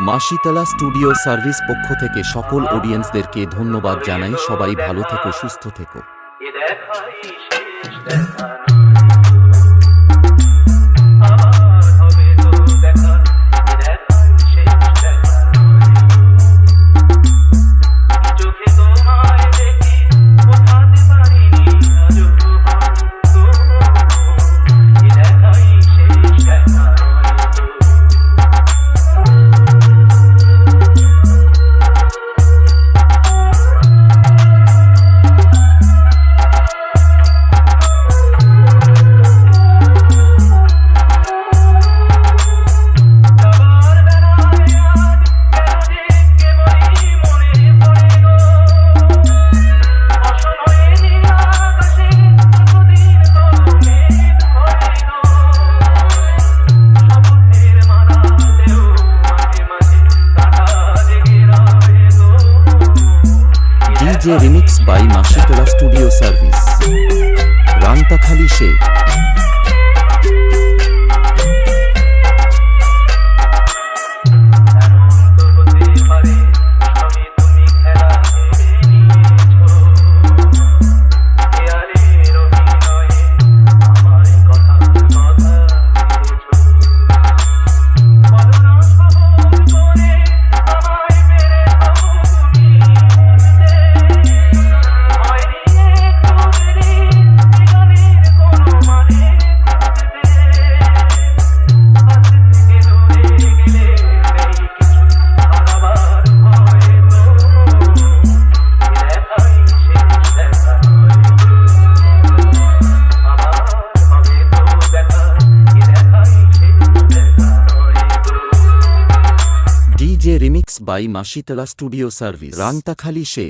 মা Shitala studio service পক্ষ থেকে সকল অডিয়েন্সদেরকে ধন্যবাদ জানাই। সবাই ভালো থেকো, সুস্থ থেকো। DJ remix by Masitala studio service Rantakhali say. Remix by Masitala studio service. Rantakhali say